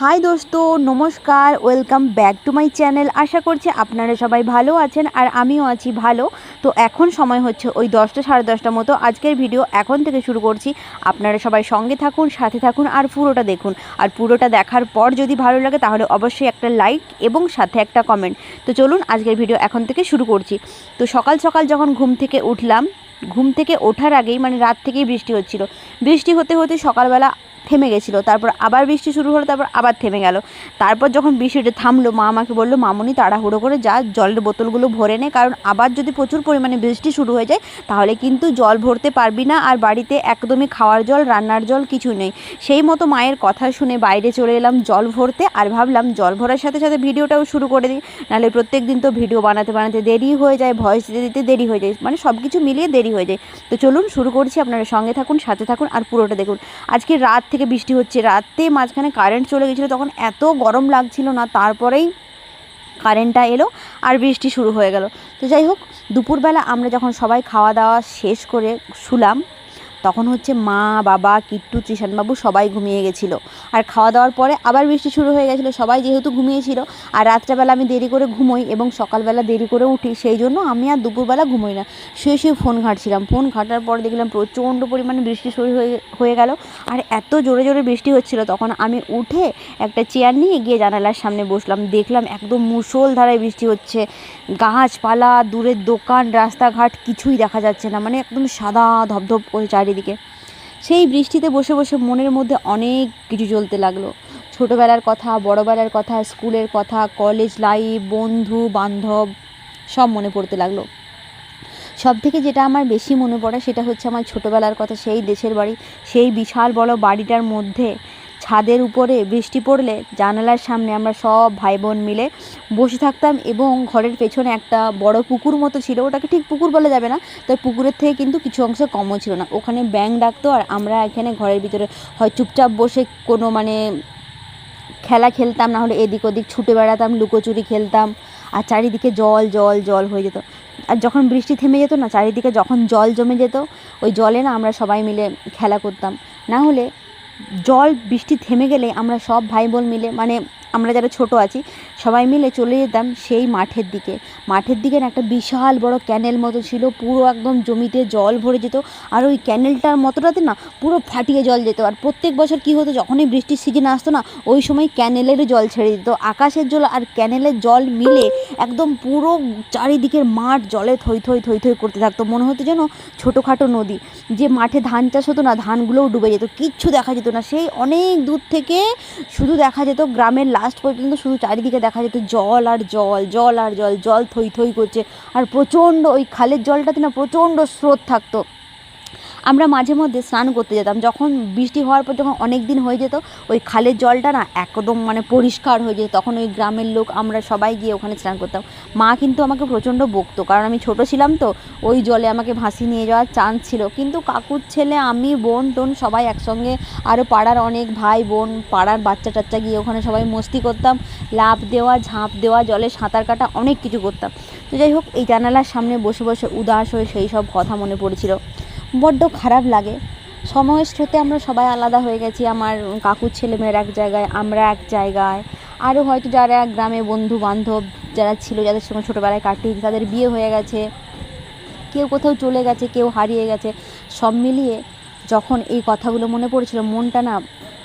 High দোস্ত, নমস্কার welcome back to my channel আশা করছি আপনারা সবাই ভালো আছেন আর আমিও আছি ভালো। তো এখন সময় হচ্ছে ওই দশটা সাড়ে দশটা মতো। আজকের ভিডিও এখন থেকে শুরু করছি। আপনারা সবাই সঙ্গে থাকুন, সাথে থাকুন আর পুরোটা দেখুন। আর পুরোটা দেখার পর যদি ভালো লাগে তাহলে অবশ্যই একটা লাইক এবং সাথে একটা কমেন্ট তো চলুন আজকের ভিডিও এখন থেকে শুরু করছি। তো সকাল সকাল যখন ঘুম থেকে উঠলাম, ঘুম থেকে ওঠার আগেই মানে রাত থেকেই বৃষ্টি হচ্ছিল। বৃষ্টি হতে হতে সকালবেলা থেমে গেছিল। তারপর আবার বৃষ্টি শুরু হলো, তারপর আবার থেমে গেল। তারপর যখন বৃষ্টিটা থামলো, মা আমাকে বলল, মামনি, তাড়াহুড়ো করে যা, জলের বোতলগুলো ভরে নে, কারণ আবার যদি প্রচুর পরিমাণে বৃষ্টি শুরু হয়ে যায়, তাহলে কিন্তু জল ভরতে পারবি না, আর বাড়িতে একদমই খাওয়ার জল, রান্নার জল কিছু নেই। সেই মতো মায়ের কথা শুনে বাইরে চলে এলাম জল ভরতে, আর ভাবলাম জল ভরার সাথে সাথে ভিডিওটাও শুরু করে দিই। নাহলে প্রত্যেক দিন তো ভিডিও বানাতে বানাতে দেরি হয়ে যায় ভয়েস দিতে দিতে দেরি হয়ে যায় মানে সব কিছু মিলিয়ে দেরি হয়ে যায়। তো চলুন শুরু করছি, আপনারা সঙ্গে থাকুন, সাথে থাকুন, আর পুরোটা দেখুন। আজকে রাত থেকে বৃষ্টি হচ্ছে। রাতে মাঝখানে কারেন্ট চলে গেছিল, তখন এত গরম লাগছিল না, তারপরেই কারেন্টটা এলো আর বৃষ্টি শুরু হয়ে গেল। তো যাই হোক, দুপুরবেলা আমরা যখন সবাই খাওয়া দাওয়া শেষ করে শুলাম তখন হচ্ছে মা, বাবা, কিট্টু, ত্রিশানবাবু সবাই ঘুমিয়ে গেছিল। আর খাওয়া দাওয়ার পরে আবার বৃষ্টি শুরু হয়ে গেছিল, সবাই যেহেতু ঘুমিয়েছিল। আর রাত্রেবেলা আমি দেরি করে ঘুমোই এবং সকালবেলা দেরি করে উঠি, সেই জন্য আমি আর দুপুরবেলা ঘুমোই না। শুয়ে শুয়ে ফোন ঘাঁটছিলাম। ফোন ঘাঁটার পর দেখলাম প্রচণ্ড পরিমাণে বৃষ্টি শুরু হয়ে হয়ে গেল। আর এত জোরে জোরে বৃষ্টি হচ্ছিল, তখন আমি উঠে একটা চেয়ার নিয়ে গিয়ে জানালার সামনে বসলাম। দেখলাম একদম মুষলধারায় বৃষ্টি হচ্ছে। গাছপালা, দূরের দোকান, রাস্তাঘাট কিছুই দেখা যাচ্ছে না। মানে একদম সাদা ধপধপ করে চারিদিকে। সেই বৃষ্টিতে বসে বসে মনের মধ্যে অনেক কিছু চলতে লাগল। ছোটোবেলার কথা, বড়োবেলার কথা, স্কুলের কথা, কলেজ লাইফ, বন্ধু, বান্ধব, সব মনে পড়তে লাগল। সব থেকে যেটা আমার বেশি মনে পড়ে সেটা হচ্ছে আমার ছোটোবেলার কথা, সেই দেশের বাড়ি, সেই বিশাল বড় বাড়িটার মধ্যে ছাদের উপরে বৃষ্টি পড়লে জানালার সামনে আমরা সব ভাই বোন মিলে বসে থাকতাম এবং ঘরের পেছনে একটা বড় পুকুর মতো ছিল। ওটাকে ঠিক পুকুর বলা যাবে না তাই পুকুরের থেকে কিন্তু কিছু অংশ কমও ছিল না। ওখানে ব্যাং ডাকতো আর আমরা এখানে ঘরের ভিতরে হয় চুপচাপ বসে কোনো মানে খেলা খেলতাম, না হলে এদিক ওদিক ছুটে বেড়াতাম, লুকোচুরি খেলতাম আর চারিদিকে জল জল জল হয়ে যেত। আর যখন বৃষ্টি থেমে যেত না, চারিদিকে যখন জল জমে যেত, ওই জলে না আমরা সবাই মিলে খেলা করতাম। না হলে জল বৃষ্টি থেমে গেলে আমরা সব ভাই বোন মিলে মানে আমরা যারা ছোট আছি, সবাই মিলে চলে যেতাম সেই মাঠের দিকে। মাঠের দিকে না একটা বিশাল বড় ক্যানেল মতো ছিল, পুরো একদম জমিতে জল ভরে যেত, আর ওই ক্যানেলটার মতোটাতে না পুরো ফাটিয়ে জল যেত। আর প্রত্যেক বছর কী হতো, যখনই বৃষ্টির সিজন আসতো না, ওই সময় ক্যানেলেরও জল ছেড়ে দিত। আকাশের জল আর ক্যানেলের জল মিলে একদম পুরো চারিদিকের মাঠ জলে থই থই থই থই করতে থাকতো। মনে হতো যেন ছোটোখাটো নদী। যে মাঠে ধান চাষ হতো না, ধানগুলোও ডুবে যেত, কিচ্ছু দেখা যেত না। সেই অনেক দূর থেকে শুধু দেখা যেত গ্রামের লাস্ট পর্যন্ত শুধু চারিদিকে দেখা যেত জল আর জল জল আর জল জল থই থই করছে। আর প্রচণ্ড ওই খালের জলটাতে না প্রচণ্ড স্রোত থাকতো। আমরা মাঝে মধ্যে স্নান করতে যেতাম। যখন বৃষ্টি হওয়ার পর যখন অনেক দিন হয়ে যেত, ওই খালের জলটা না একদম মানে পরিষ্কার হয়ে যেত। তখন ওই গ্রামের লোক, আমরা সবাই গিয়ে ওখানে স্নান করতাম। মা কিন্তু আমাকে প্রচণ্ড বকতো, কারণ আমি ছোট ছিলাম তো, ওই জলে আমাকে ভাসিয়ে নিয়ে যাওয়ার চান্স ছিল। কিন্তু কাকুর ছেলে, আমি, বোন, টোন সবাই একসঙ্গে আরও পাড়ার অনেক ভাই, বোন, পাড়ার বাচ্চা টাচ্চা গিয়ে ওখানে সবাই মস্তি করতাম। লাফ দেওয়া, ঝাঁপ দেওয়া, জলে সাঁতার কাটা অনেক কিছু করতাম। তো যাই হোক, এই জানালার সামনে বসে বসে উদাস হয়ে সেই সব কথা মনে পড়েছিল। বড্ড খারাপ লাগে। সময়ের স্রোতে আমরা সবাই আলাদা হয়ে গেছি। আমার কাকুর ছেলেমেয়ের এক জায়গায়, আমরা এক জায়গায়। আরও হয়তো যারা গ্রামে বন্ধু বান্ধব যারা ছিল, যাদের সঙ্গে ছোটোবেলায় কাটিয়েছি, তাদের বিয়ে হয়ে গেছে। কেউ কোথাও চলে গেছে, কেউ হারিয়ে গেছে। সব মিলিয়ে যখন এই কথাগুলো মনে পড়েছিল, মনটা না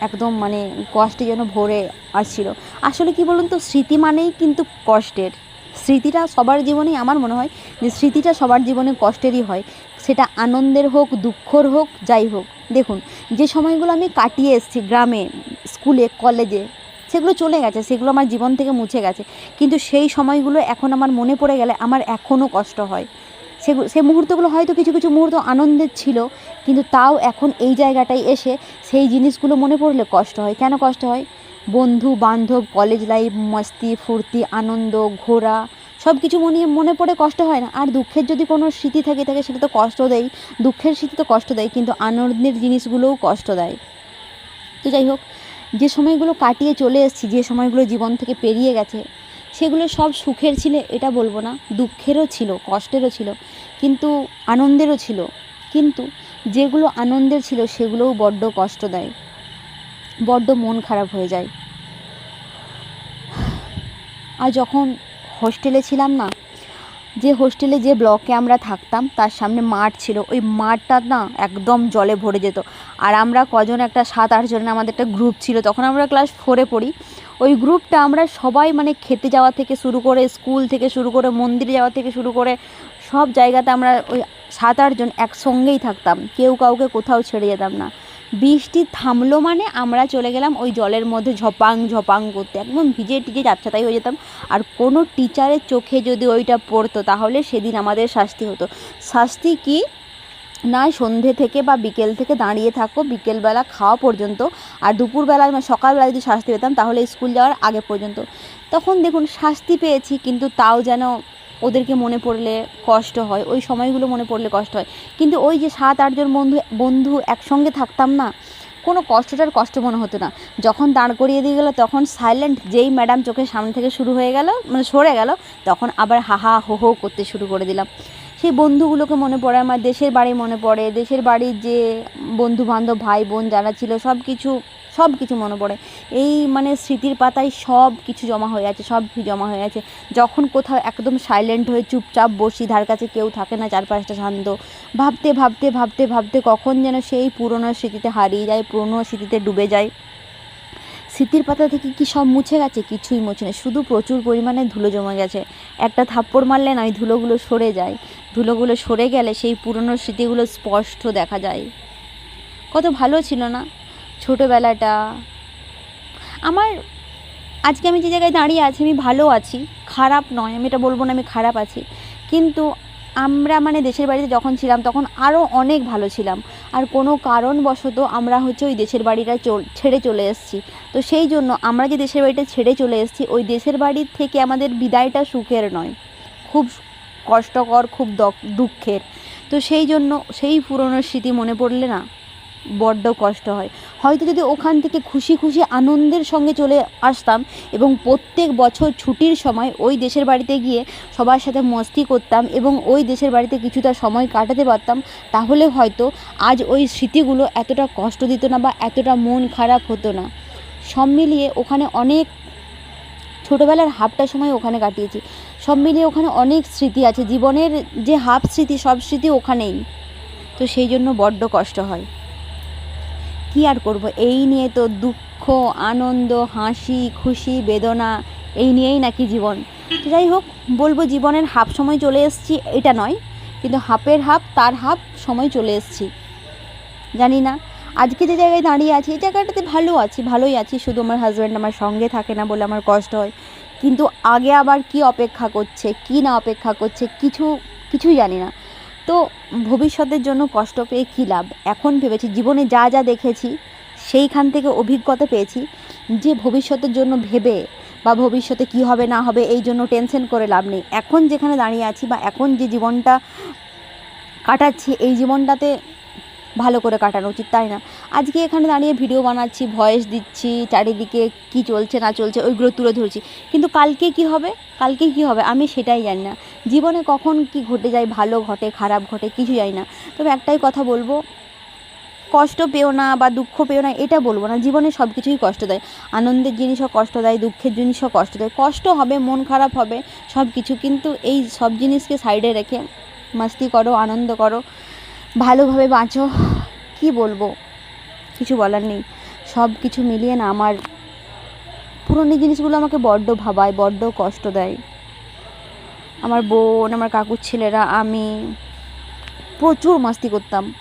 একদম মানে কষ্টে যেন ভরে আসছিল। আসলে কি বলুন তো, স্মৃতি মানেই কিন্তু কষ্টের। স্মৃতিটা সবার জীবনেই আমার মনে হয় যে স্মৃতিটা সবার জীবনে কষ্টেরই হয়। সেটা আনন্দের হোক, দুঃখর হোক, যাই হোক। দেখুন, যে সময়গুলো আমি কাটিয়ে এসেছি গ্রামে, স্কুলে, কলেজে, সেগুলো চলে গেছে, সেগুলো আমার জীবন থেকে মুছে গেছে। কিন্তু সেই সময়গুলো এখন আমার মনে পড়ে গেলে আমার এখনও কষ্ট হয়। সেগুলো সেই মুহূর্তগুলো হয়তো কিছু কিছু মুহূর্ত আনন্দের ছিল, কিন্তু তাও এখন এই জায়গাটায় এসে সেই জিনিসগুলো মনে পড়লে কষ্ট হয়। কেন কষ্ট হয়? বন্ধু, বান্ধব কলেজ লাইফ মস্তি, ফুর্তি, আনন্দ, ঘোরা সব কিছু মনে মনে পড়ে কষ্ট হয় না। আর দুঃখের যদি কোনো স্মৃতি থাকে থাকে সেটা তো কষ্ট দেয়। দুঃখের স্মৃতি তো কষ্ট দেয়, কিন্তু আনন্দের জিনিসগুলোও কষ্ট দেয়। তো যাই হোক, যে সময়গুলো কাটিয়ে চলে এসেছি, যে সময়গুলো জীবন থেকে পেরিয়ে গেছে, সেগুলো সব সুখের ছিল, এটা বলব না। দুঃখেরও ছিল, কষ্টেরও ছিল, কিন্তু আনন্দেরও ছিল। কিন্তু যেগুলো আনন্দের ছিল, সেগুলোও বড্ড কষ্ট দেয়। বড্ড মন খারাপ হয়ে যায়। আর যখন হোস্টেলে ছিলাম না, যে হোস্টেলে যে ব্লকে আমরা থাকতাম, তার সামনে মাঠ ছিল। ওই মাঠটা না একদম জলে ভরে যেত। আর আমরা কজন একটা সাত আট জনের আমাদের একটা গ্রুপ ছিল। তখন আমরা ক্লাস ফোরে পড়ি। ওই গ্রুপটা আমরা সবাই মানে খেতে যাওয়া থেকে শুরু করে স্কুল থেকে শুরু করে, মন্দিরে যাওয়া থেকে শুরু করে, সব জায়গাতে আমরা ওই সাত আটজন একসঙ্গেই থাকতাম। কেউ কাউকে কোথাও ছেড়ে যেতাম না। বৃষ্টি থামলো মানে আমরা চলে গেলাম ওই জলের মধ্যে ঝপাং ঝপাং করতে। একদম ভিজে টিজে যাচ্ছাতাই হয়ে যেতাম। আর কোনো টিচারের চোখে যদি ওইটা পড়তো, তাহলে সেদিন আমাদের শাস্তি হতো। শাস্তি কি? না, সন্ধে থেকে বা বিকেল থেকে দাঁড়িয়ে থাকো, বিকেলবেলা খাওয়া পর্যন্ত। আর দুপুরবেলা মানে সকালবেলা যদি শাস্তি পেতাম, তাহলে স্কুল যাওয়ার আগে পর্যন্ত। তখন দেখুন, শাস্তি পেয়েছি, কিন্তু তাও যেন ওদেরকে মনে পড়লে কষ্ট হয়, ওই সময়গুলো মনে পড়লে কষ্ট হয়। কিন্তু ওই যে সাত আটজন বন্ধু বন্ধু একসঙ্গে থাকতাম না, কোনো কষ্টটার কষ্ট মনে হতো না। যখন দাঁড় করিয়ে দিয়ে গেলো, তখন সাইলেন্ট যেই ম্যাডাম চোখের সামনে থেকে শুরু হয়ে গেল মানে সরে গেল, তখন আবার হাহা হো হো করতে শুরু করে দিলাম। সেই বন্ধুগুলোকে মনে পড়ে, আমার দেশের বাড়ি মনে পড়ে, দেশের বাড়ির যে বন্ধু বান্ধব ভাই, বোন যারা ছিল সব কিছু সব কিছু মনে পড়ে। এই মানে স্মৃতির পাতায় সব কিছু জমা হয়ে আছে, সব কিছু জমা হয়ে আছে। যখন কোথাও একদম সাইলেন্ট হয়ে চুপচাপ বসি, ধার কাছে কেউ থাকে না চারপাশটা শান্ত, ভাবতে ভাবতে ভাবতে ভাবতে কখন যেন সেই পুরনো স্মৃতিতে হারিয়ে যায়, পুরনো স্মৃতিতে ডুবে যায়। স্মৃতির পাতা থেকে কি সব মুছে গেছে? কিছুই মুছে না শুধু প্রচুর পরিমাণে ধুলো জমে গেছে। একটা থাপ্পড় মারলে না, ওই ধুলোগুলো সরে যায়। ধুলোগুলো সরে গেলে সেই পুরনো স্মৃতিগুলো স্পষ্ট দেখা যায়। কত ভালো ছিল না? ছোটোবেলাটা। আমার, আজকে আমি যে জায়গায় দাঁড়িয়ে আছি, আমি ভালো আছি, খারাপ নয়, আমি এটা বলব না আমি খারাপ আছি। কিন্তু আমরা মানে দেশের বাড়িতে যখন ছিলাম, তখন আরও অনেক ভালো ছিলাম। আর কোনো কারণবশত আমরা হচ্ছে ওই দেশের বাড়িটা ছেড়ে চলে এসেছি। তো সেই জন্য আমরা যে দেশের বাড়িটা ছেড়ে চলে এসেছি, ওই দেশের বাড়ির থেকে আমাদের বিদায়টা সুখের নয়। খুব কষ্টকর, খুব দুঃখের। তো সেই জন্য সেই পুরনো স্মৃতি মনে পড়লে না? বড্ড কষ্ট হয়। হয়তো যদি ওখান থেকে খুশি খুশি আনন্দের সঙ্গে চলে আসতাম এবং প্রত্যেক বছর ছুটির সময় ওই দেশের বাড়িতে গিয়ে সবার সাথে মস্তি করতাম এবং ওই দেশের বাড়িতে কিছুটা সময় কাটাতে পারতাম, তাহলে হয়তো আজ ওই স্মৃতিগুলো এতটা কষ্ট দিত না বা এতটা মন খারাপ হতো না। সব মিলিয়ে ওখানে অনেক ছোটোবেলার হাফটা সময় ওখানে কাটিয়েছি। সব মিলিয়ে ওখানে অনেক স্মৃতি আছে। জীবনের যে হাফ স্মৃতি, সব স্মৃতি ওখানেই। তো সেই জন্য বড্ড কষ্ট হয়। কী আর করব? এই নিয়ে তো দুঃখ, আনন্দ, হাসি, খুশি, বেদনা, এই নিয়েই নাকি জীবন। যাই হোক, বলব জীবনের হাফ সময় চলে এসেছি, এটা নয়, কিন্তু হাফের হাফ, তার হাফ সময় চলে এসেছি। জানি না, আজকে যে জায়গায় দাঁড়িয়ে আছি, এই জায়গাটাতে ভালো আছি, ভালোই আছি, শুধু আমার হাজব্যান্ড আমার সঙ্গে থাকে না বলে আমার কষ্ট হয়। কিন্তু আগে আবার কি অপেক্ষা করছে, কি না অপেক্ষা করছে, কিছু, কিছুই জানি না। তো ভবিষ্যতের জন্য কষ্ট পেয়ে কী লাভ? এখন ভেবেছি, জীবনে যা যা দেখেছি, সেইখান থেকে অভিজ্ঞতা পেয়েছি যে ভবিষ্যতের জন্য ভেবে বা ভবিষ্যতে কি হবে, না হবে, এই জন্য টেনশন করে লাভ নেই। এখন যেখানে দাঁড়িয়ে আছি বা এখন যে জীবনটা কাটাচ্ছি, এই জীবনটাতে ভালো করে কাটানো উচিত, তাই না? আজকে এখানে দাঁড়িয়ে ভিডিও বানাচ্ছি ভয়েস দিচ্ছি, চারিদিকে কি চলছে, না চলছে, ওইগুলো তুলে ধরছি। কিন্তু কালকে কি হবে? কালকে কি হবে? আমি সেটাই জানি না। জীবনে কখন কি ঘটে যায়, ভালো ঘটে, খারাপ ঘটে, কিছু জানি না। তবে একটাই কথা বলব, কষ্ট পেও না বা দুঃখ পেও না, এটা বলব না। জীবনে সব কিছুই কষ্ট দেয়। আনন্দের জিনিসও কষ্ট দেয়, দুঃখের জিনিসও কষ্ট দেয়। কষ্ট হবে, মন খারাপ হবে সব কিছু কিন্তু এই সব জিনিসকে সাইডে রেখে, মাস্তি করো, আনন্দ করো। ভালোভাবে বাঁচো। কি বলব? কিছু বলার নেই। সব কিছু মিলিয়ে না আমার পুরনো জিনিসগুলো আমাকে বড্ড ভাবায়, বড্ড কষ্ট দেয়। আমার বোন, আমার কাকুর ছেলেরা, আমি প্রচুর মাস্তি করতাম।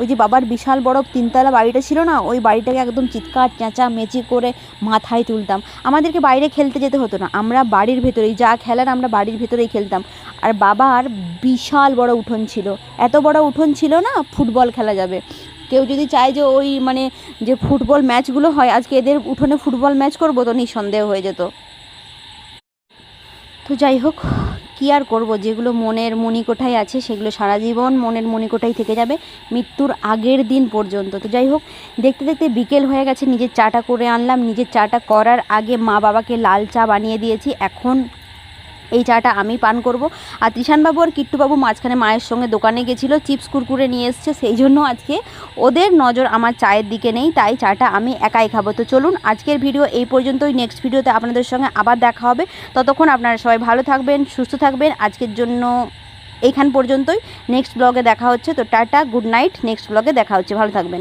ওই যে বাবার বিশাল বড় তিনতলা বাড়িটা ছিল না, ওই বাড়িটাকে একদম চিৎকার চেঁচা মেচি করে মাথায় তুলতাম। আমাদেরকে বাইরে খেলতে যেতে হতো না, আমরা বাড়ির ভেতরেই, যা খেলার আমরা বাড়ির ভেতরেই খেলতাম। আর বাবার বিশাল বড় উঠোন ছিল, এত বড় উঠোন ছিল না, ফুটবল খেলা যাবে। কেউ যদি চায় যে ওই মানে যে ফুটবল ম্যাচগুলো হয়, আজকে এদের উঠোনে ফুটবল ম্যাচ করব তো নিঃসন্দেহ হয়ে যেত। তো যাই হোক কী আর করব? যেগুলো মনের মণিকোঠায় আছে, সেগুলো সারা জীবন মনের মণিকোঠাই থেকে যাবে মৃত্যুর আগের দিন পর্যন্ত। তো যাই হোক, দেখতে দেখতে বিকেল হয়ে গেছে, নিজের চাটা করে আনলাম। নিজের চাটা করার আগে মা বাবাকে লাল চা বানিয়ে দিয়েছি। এখন এই চাটা আমি পান করব। আর ত্রিশানবাবু আর কিট্টুবাবু মাঝখানে মায়ের সঙ্গে দোকানে গেছিল, চিপস কুরকুরে নিয়ে এসছে, সেই জন্য আজকে ওদের নজর আমার চায়ের দিকে নেই, তাই চাটা আমি একাই খাব। তো চলুন, আজকের ভিডিও এই পর্যন্তই। নেক্সট ভিডিওতে আপনাদের সঙ্গে আবার দেখা হবে। ততক্ষণ আপনারা সবাই ভালো থাকবেন, সুস্থ থাকবেন। আজকের জন্য এইখান পর্যন্তই। নেক্সট ব্লগে দেখা হচ্ছে। তো টাটা গুড নাইট নেক্সট ব্লগে দেখা হচ্ছে। ভালো থাকবেন।